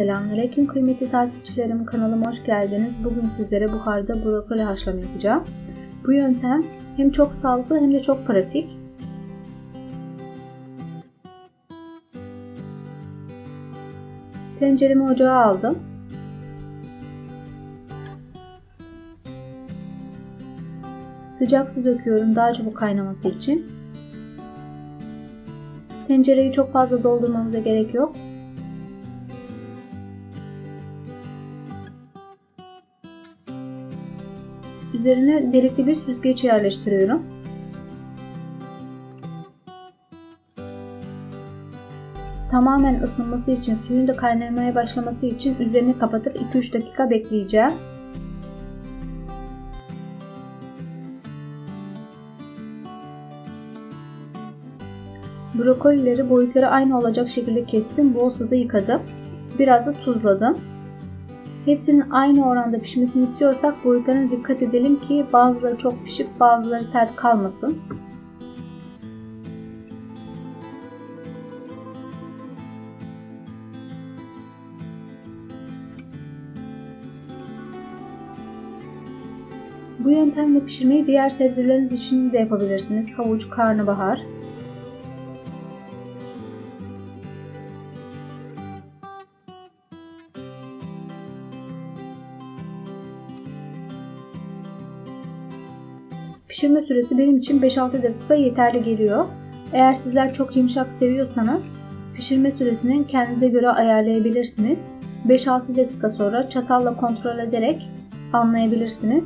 Selamünaleyküm kıymetli takipçilerim kanalıma hoş geldiniz. Bugün sizlere buharda brokoli haşlama yapacağım. Bu yöntem hem çok sağlıklı hem de çok pratik. Tenceremi ocağa aldım. Sıcak su döküyorum daha çabuk kaynaması için. Tencereyi çok fazla doldurmamıza gerek yok. Üzerine delikli bir süzgeç yerleştiriyorum. Tamamen ısınması için, suyun da kaynamaya başlaması için üzerini kapatıp 2-3 dakika bekleyeceğim. Brokolileri boyutları aynı olacak şekilde kestim. Bol suda yıkadım. Biraz da tuzladım. Hepsinin aynı oranda pişmesini istiyorsak boyutlarına dikkat edelim ki bazıları çok pişip bazıları sert kalmasın. Bu yöntemle pişirmeyi diğer sebzeleriniz için de yapabilirsiniz. Havuç, karnabahar. Pişirme süresi benim için 5-6 dakika yeterli geliyor. Eğer sizler çok yumuşak seviyorsanız pişirme süresini kendinize göre ayarlayabilirsiniz. 5-6 dakika sonra çatalla kontrol ederek anlayabilirsiniz.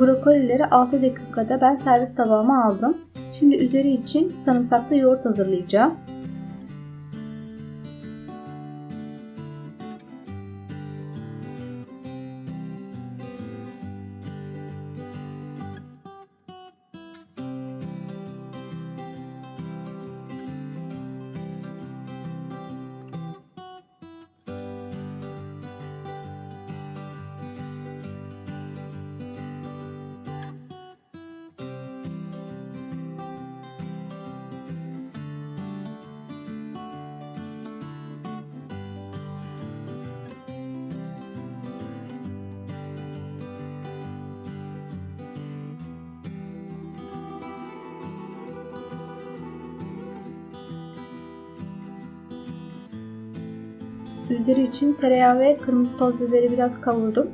Brokolileri 6 dakikada ben servis tabağıma aldım. Şimdi üzeri için sarımsaklı yoğurt hazırlayacağım. Üzeri için tereyağı ve kırmızı toz biberi biraz kavurdum.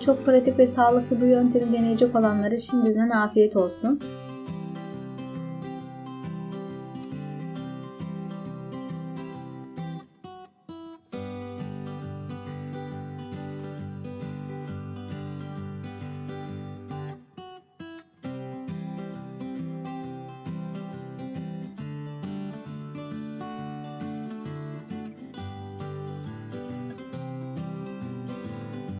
Çok pratik ve sağlıklı bu yöntemi deneyecek olanlara şimdiden afiyet olsun.